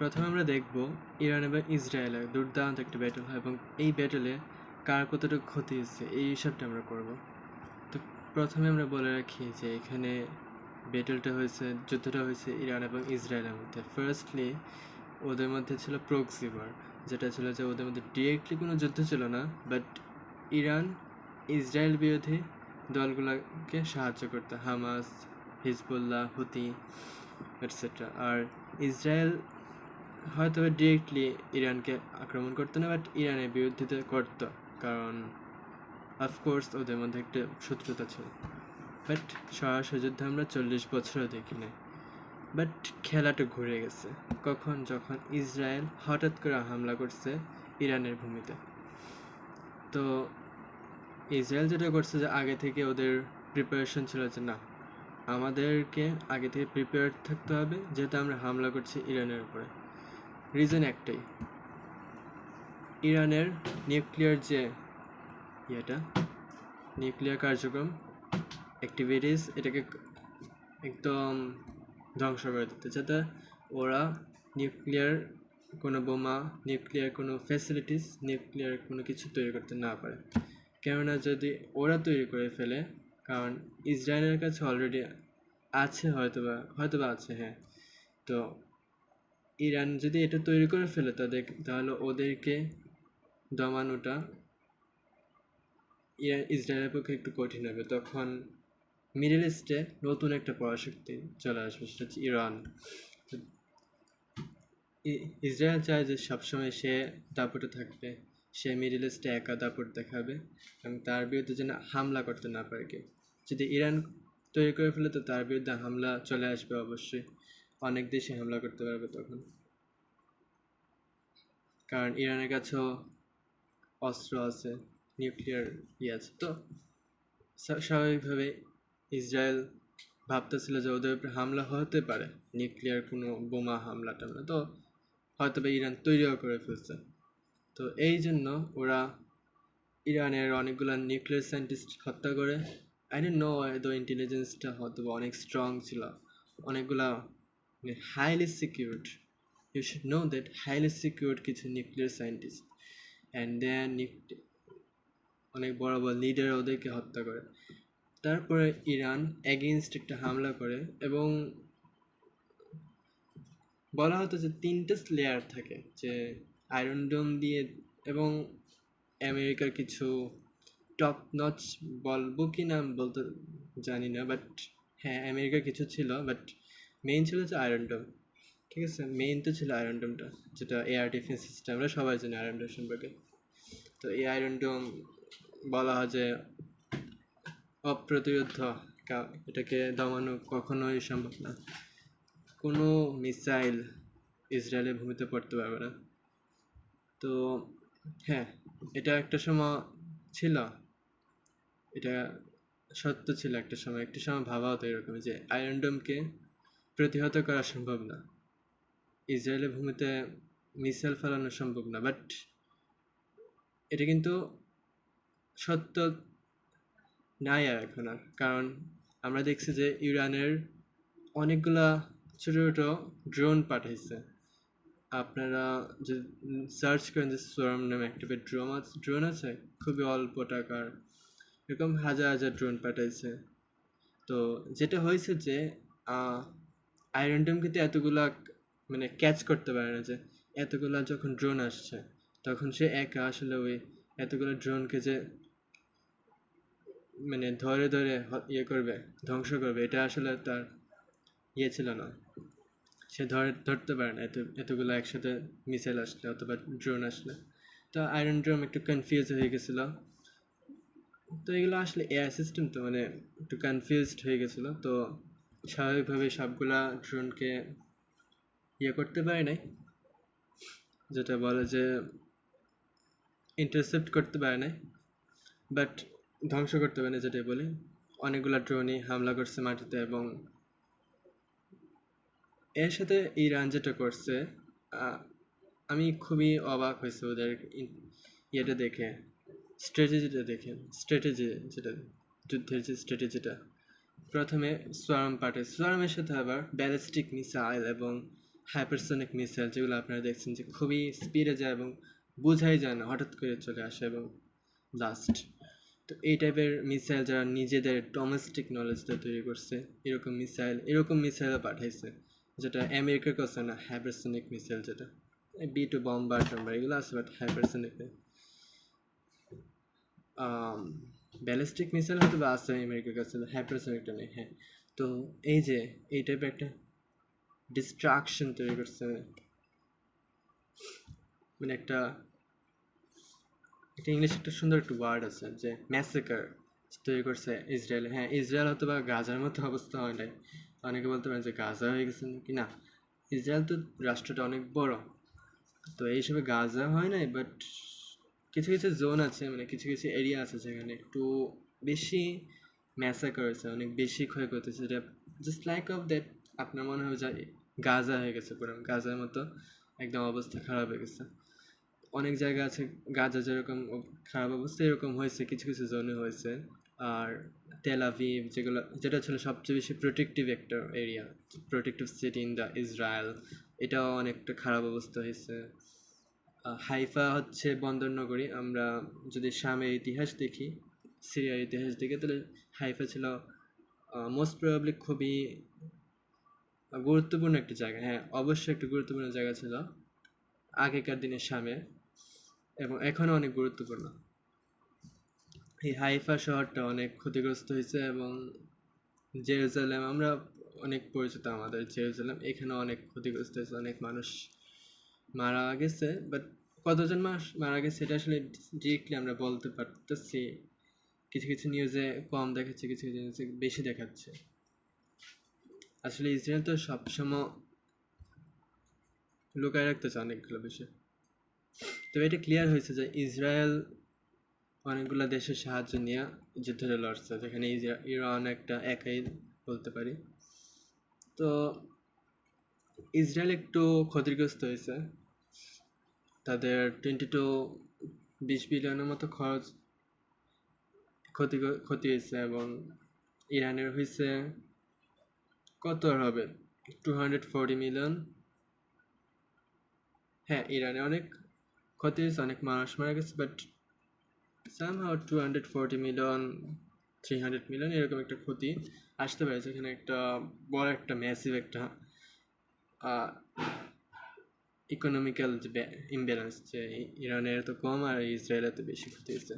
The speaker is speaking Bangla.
প্রথমে আমরা দেখব ইরান এবং ইসরায়েলের দুর্দান্ত একটা ব্যাটেল হয় এবং এই ব্যাটেলে কার কতটুকু ক্ষতি হচ্ছে, এই হিসাবটা আমরা করব। তো প্রথমে আমরা বলে রাখি যে এখানে ব্যাটেলটা হয়েছে, যুদ্ধটা হয়েছে ইরান এবং ইসরায়েলের মধ্যে। ফার্স্টলি ওদের মধ্যে ছিল প্রক্সি ওয়ার যেটা ছিল যে ওদের মধ্যে ডিরেক্টলি কোনো যুদ্ধ ছিল না বাট ইরান, ইসরায়েল বিরোধী দলগুলোকে সাহায্য করতো, হামাস, হিজবুল্লাহ, হুতি এটসেট্রা আর ইসরায়েল হয়তো ডিরেক্টলি ইরানকে আক্রমণ করতো না বাট ইরানের বিরুদ্ধে করতো। কারণ অফকোর্স ওদের মধ্যে একটা শত্রুতা ছিল। বাট সরাসরি যুদ্ধে আমরা চল্লিশ বছরও দেখি নাই। বাট খেলাটা ঘুরে গেছে। কখন? যখন ইসরায়েল হঠাৎ করে হামলা করছে ইরানের ভূমিতে। তো ইসরায়েল যেটা করছে যে আগে থেকে ওদের প্রিপারেশন ছিল যে না, আমাদেরকে আগে থেকে প্রিপেয়ার থাকতে হবে, যেহেতু আমরা হামলা করছি ইরানের উপরে। রিজন একটাই। ইরানের নিউক্লিয়ার যে ইয়েটা নিউক্লিয়ার কার্যক্রম অ্যাক্টিভিটিস এটাকে একদম ধ্বংস করে দিতে, যাতে ওরা নিউক্লিয়ার কোনো বোমা, নিউক্লিয়ার কোনো ফ্যাসিলিটিস নিউক্লিয়ার কোনো কিছু তৈরি করতে না পারে। কেননা যদি ওরা তৈরি করে ফেলে, কারণ ইসরায়েলের কাছে অলরেডি আছে হয়তোবা হয়তোবা আছে হ্যাঁ। তো ইরান যদি এটা তৈরি করে ফেলে তাদের, তাহলে ওদেরকে দমানোটা ইরান ইসরায়েলের পক্ষে একটু কঠিন হবে। তখন মিডল ইস্টে নতুন একটা পরাশক্তি চলে আসবে, সেটা হচ্ছে ইরান। ইসরায়েল চায় যে সবসময় সে দাপটে থাকবে, সে মিডল ইস্টে একা দাপট দেখাবে এবং তার বিরুদ্ধে যেন হামলা করতে না পারে কেউ। যদি ইরান তৈরি করে ফেলে, তো তার বিরুদ্ধে হামলা চলে আসবে অবশ্যই। অনেক দেশে হামলা করতে পারবে তখন। কারণ ইরানের কাছেও অস্ত্র আছে, নিউক্লিয়ার ইয়ে আছে। তো স্বা- স্বাভাবিকভাবে ইসরায়েল ভাবতেছিল যে ওদের উপরে হামলা হতে পারে, নিউক্লিয়ার কোনো বোমা হামলা টামলা। তো হয়তো বা ইরান তৈরিও করে ফেলছে। তো এই জন্য ওরা ইরানের অনেকগুলো নিউক্লিয়ার সায়েন্টিস্ট হত্যা করে। আই নো তো ইন্টেলিজেন্সটা হয়তো অনেক স্ট্রং ছিল। অনেকগুলা মানে highly secured you should know that highly secured কিছু নিউক্লিয়ার সায়েন্টিস্ট অ্যান্ড দেন অনেক বড় বড় লিডার ওদেরকে হত্যা করে। তারপরে ইরান এগেনস্ট একটা হামলা করে এবং বলা হতো যে তিনটে লেয়ার থাকে, যে আয়রন ডোম দিয়ে এবং আমেরিকার কিছু টপ নচ বলব কি না বলতে জানি না বাট হ্যাঁ আমেরিকার কিছু ছিল বাট মেইন ছিল যে আয়রন ডোম ঠিক আছে? মেইন তো ছিল আয়রন ডোমটা যেটা এয়ার ডিফেন্স সিস্টেম আমরা সবাই জানি আয়রন ডোম সম্পর্কে। তো এই আয়রন ডোম বলা হয় যে অপ্রতিরোধ এটাকে দমানো কখনোই সম্ভব না। কোনো মিসাইল ইসরায়েলের ভূমিতে পড়তে পারবে না। তো হ্যাঁ এটা একটা সময় ছিল। এটা সত্য ছিল একটা সময় একটা সময় ভাবা হতো এরকম যে আয়রন ডোমকে প্রতিহত করা সম্ভব না। ইসরায়েলের ভূমিতে মিসাইল ফেলানো সম্ভব না বাট এটা কিন্তু সত্য নাই আর এখন আর। কারণ আমরা দেখছি যে ইরানের অনেকগুলা ছোট ছোটো ড্রোন পাঠাইছে। আপনারা যে সার্চ করেন যে সোয়ার্ম নামে একটা ড্রোন আছে ড্রোন আছে, খুবই অল্প টাকার, এরকম হাজার হাজার ড্রোন পাঠাইছে। তো যেটা হয়েছে যে আয়রন ডোম কিন্তু এতগুলা মানে ক্যাচ করতে পারে না যে, এতগুলা যখন ড্রোন আসছে, তখন সে একা আসলে ওই এতগুলো ড্রোনকে যে মানে ধরে ধরে ইয়ে করবে, ধ্বংস করবে, এটা আসলে তার ইয়ে ছিল না। সে ধরে, ধরতে পারে না, এত, এতগুলো একসাথে মিসাইল আসলে অথবা ড্রোন আসলে। তো আয়রন ড্রোম একটু কনফিউজ হয়ে গেছিল। তো এগুলো আসলে এয়ার সিস্টেম তো মানে একটু কনফিউজড হয়ে গেছিল। তো স্বাভাবিকভাবে সবগুলা ড্রোনকে ইয়ে করতে পারে নাই। যেটা বলে যে ইন্টারসেপ্ট করতে পারে নাই। বাট ধ্বংস করতে পারে না যেটাই বলি। অনেকগুলো ড্রোনই হামলা করছে মাটিতে এবং এর সাথে ইরান যেটা করছে আমি খুবই অবাক হয়েছে ওদের ইয়েটা দেখে। স্ট্র্যাটেজিটা দেখে। স্ট্র্যাটেজি যেটা, যুদ্ধের যে স্ট্র্যাটেজিটা প্রথমে সোয়ার্ম পাঠে সোয়ার্মের সাথে আবার ব্যালিস্টিক মিসাইল এবং হাইপারসনিক মিসাইল যেগুলো আপনারা দেখছেন যে খুবই স্পিডে যায় এবং বোঝাই যায় না, হঠাৎ করে চলে আসে এবং ব্লাস্ট তো এই টাইপের মিসাইল যারা নিজেদের ডোমেস্টিক নলেজটা তৈরি করছে, এরকম মিসাইল, এরকম মিসাইলও পাঠাইছে, যেটা আমেরিকার কাছে না হাইপারসনিক মিসাইল যেটা। বি টু বম্বার টম্বার, এগুলো আছে বাট হাইপারসনিক ব্যালিস্টিক মিসাইল হয়তো বা আছে আমেরিকার কাছে হাইপারসনিকটা নেই হ্যাঁ। তো এই যে, এই টাইপের একটা ডিস্ট্রাকশন তৈরি করছে। মানে একটা একটা ইংলিশ একটা সুন্দর একটা ওয়ার্ড আছে যে ম্যাসেকার তৈরি করছে ইসরায়েল। হ্যাঁ ইসরায়েল হয়তো বা গাজার মতো অবস্থা হয় নাই। অনেকে বলতে পারেন যে গাজা হয়ে গেছে কি না, ইসরায়েল তো রাষ্ট্রটা অনেক বড়। তো এইসবে গাজা হয় নাই বাট কিছু কিছু জোন আছে মানে কিছু কিছু এরিয়া আছে যেখানে একটু বেশি ম্যাসাকার হয়েছে, অনেক বেশি ক্ষয়ক্ষতি হয়েছে, যেটা জাস্ট লাইক অফ দ্যাট আপনার মনে হয় যে গাজা হয়ে গেছে পুরো, গাজার মতো একদম অবস্থা খারাপ হয়ে গেছে। অনেক জায়গা আছে, গাজা যেরকম খারাপ অবস্থা এরকম হয়েছে, কিছু কিছু জোনে হয়েছে। আর তেল আভিভ যেগুলো, যেটা ছিল সবচেয়ে বেশি প্রোটেক্টিভ একটা area protective city in the Israel এটাও অনেকটা খারাপ অবস্থা হয়েছে। হাইফা হচ্ছে বন্দর নগরী আমরা যদি শামের ইতিহাস দেখি, সিরিয়ার ইতিহাস দেখি, তাহলে হাইফা ছিল মোস্ট প্রবাবলি খুবই গুরুত্বপূর্ণ একটা জায়গা। হ্যাঁ অবশ্যই একটা গুরুত্বপূর্ণ জায়গা ছিল আগেকার দিনের শামে এবং এখনও অনেক গুরুত্বপূর্ণ। এই হাইফা শহরটা অনেক ক্ষতিগ্রস্ত হয়েছে এবং জেরুজালেম, আমরা অনেক পরিচিত আমাদের জেরুজালেম এখানে অনেক ক্ষতিগ্রস্ত হয়েছে, অনেক মানুষ মারা গেছে বাট কতজন মানুষ মারা গেছে এটা আসলে ডিরেক্টলি আমরা বলতে পারতেছি। কিছু কিছু নিউজে কম দেখাচ্ছে, কিছু কিছু নিউজে বেশি দেখাচ্ছে। আসলে ইসরায়েল তো সবসময় লুকায় রাখতেছে অনেকগুলো বিষয় তবে এটা ক্লিয়ার হয়েছে যে ইসরায়েল অনেকগুলো দেশের সাহায্য নিয়ে যুদ্ধটা লড়ছে, যেখানে ইরান একটা একাই বলতে পারি। তো ইসরায়েল একটু ক্ষতিগ্রস্ত হয়েছে। তাদের টোয়েন্টি টু বিশ বিলিয়নের মতো খরচ ক্ষতি ক্ষতি হয়েছে এবং ইরানের হয়েছে কত হবে? টু হান্ড্রেড ফোরটি মিলিয়ন হ্যাঁ ইরানে অনেক ক্ষতি হয়েছে, অনেক মানুষ মারা গেছে but somehow two hundred forty million three hundred million এরকম একটা ক্ষতি আসতে পারে, যেখানে একটা বড় একটা ম্যাসিভ একটা ইকোনমিক্যাল যে ইমব্যালেন্স যে ইরানের তো কম আর ইসরায়েলের তো বেশি ক্ষতি হয়েছে।